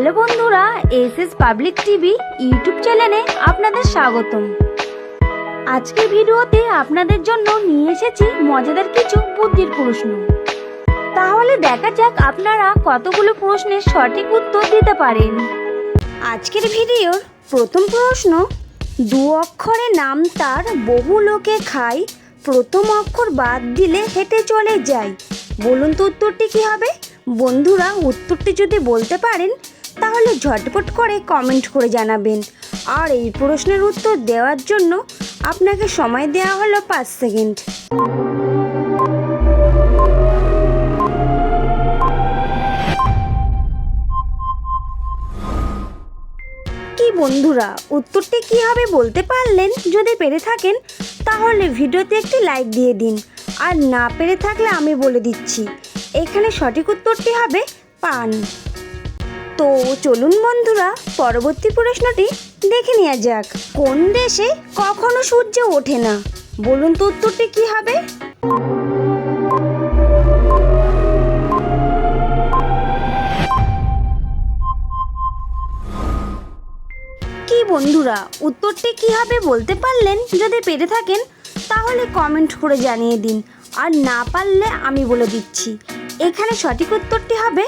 Hello বন্ধুরা S S public TV YouTube চ্যানেলে আপনাদের স্বাগতম। আজকের ভিডিওতে আপনাদের জন্য নিয়ে এসেছি মজাদার কিছু বুদ্ধির প্রশ্ন। তাহলে দেখা যাক আপনারা কতগুলো প্রশ্নের সঠিক উত্তর দিতে পারেন। আজকের ভিডিওর প্রথম প্রশ্ন, দু অক্ষরে নাম তার বহু লোকে খায়, প্রথম অক্ষর বাদ দিলে হেঁটে চলে যায়। বলুন তো উত্তরটি কী হবে? বন্ধুরা, উত্তরটি যদি বলতে পারেন তাহলে ঝটপট করে কমেন্ট করে জানাবেন। আর এই প্রশ্নের উত্তর দেওয়ার জন্য আপনাকে সময় দেওয়া হলো পাঁচ সেকেন্ড। বন্ধুরা, উত্তরটি কি হবে বলতে পারলেন যদি পেরে থাকেন, তাহলে ভিডিওতে একটি লাইক দিয়ে দিন। আর না পেরে থাকলে আমি বলে দিচ্ছি। এখানে সঠিক উত্তরটি হবে পান। তো চলুন বন্ধুরা, পরবর্তী প্রশ্নটি দেখে নেওয়া যাক। কোন দেশে কখনো সূর্য ওঠে না? বলুন তো উত্তরটি কি হবে? কি বন্ধুরা, উত্তরটি কি হবে বলতে পারলেন? যদি পেরে থাকেন, তাহলে কমেন্ট করে জানিয়ে দিন। আর না পারলে আমি বলে দিচ্ছি। এখানে সঠিক উত্তরটি হবে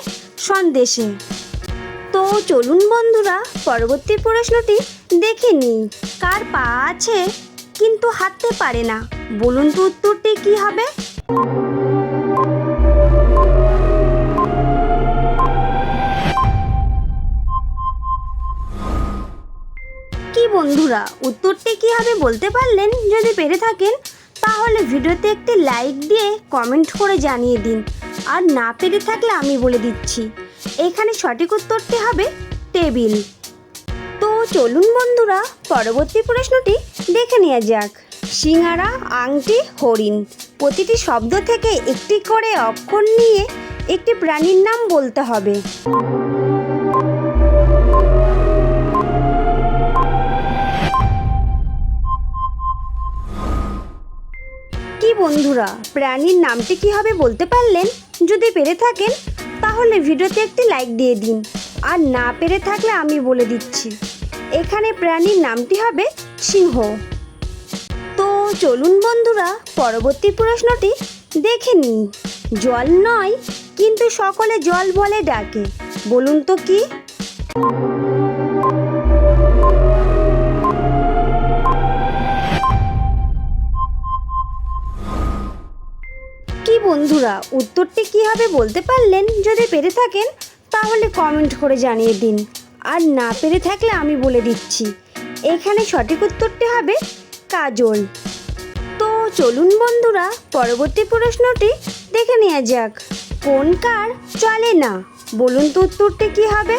সন্দেশে। তো চলুন বন্ধুরা, পরবর্তী প্রশ্নটি দেখে নিই। কার পা আছে কিন্তু হাঁটতে পারে না? বলুন তো উত্তরটি কি হবে? কি বন্ধুরা, উত্তরটি কি হবে বলতে পারলেন? যদি পেরে থাকেন, তাহলে ভিডিওতে একটি লাইক দিয়ে কমেন্ট করে জানিয়ে দিন। আর না পেরে থাকলে আমি বলে দিচ্ছি। এখানে সঠিক উত্তরটি হবে টেবিল। তো চলুন বন্ধুরা, পরবর্তী প্রশ্নটি দেখে নেওয়া যাক। সিঙ্গারা, আংটি, হরিণ প্রতিটি শব্দ থেকে একটি করে অক্ষর নিয়ে একটি প্রাণীর নাম বলতে হবে। কি বন্ধুরা, প্রাণীর নামটি কি হবে বলতে পারলেন? যদি পেরে থাকেন তাহলে ভিডিওতে একটি লাইক দিয়ে দিন। আর না পেরে থাকলে আমি বলে দিচ্ছি। এখানে প্রাণীর নামটি হবে সিংহ। তো চলুন বন্ধুরা, পরবর্তী প্রশ্নটি দেখে নিই। জল নয়, কিন্তু সকলে জল বলে ডাকে। বলুন তো কি কি? বন্ধুরা, উত্তরটি কী হবে বলতে পারলেন? যদি পেরে থাকেন, তাহলে কমেন্ট করে জানিয়ে দিন। আর না পেরে থাকলে আমি বলে দিচ্ছি। এখানে সঠিক উত্তরটি হবে কাজল। তো চলুন বন্ধুরা, পরবর্তী প্রশ্নটি দেখে নেওয়া যাক। কোন কার চলে না? বলুন তো উত্তরটি কী হবে?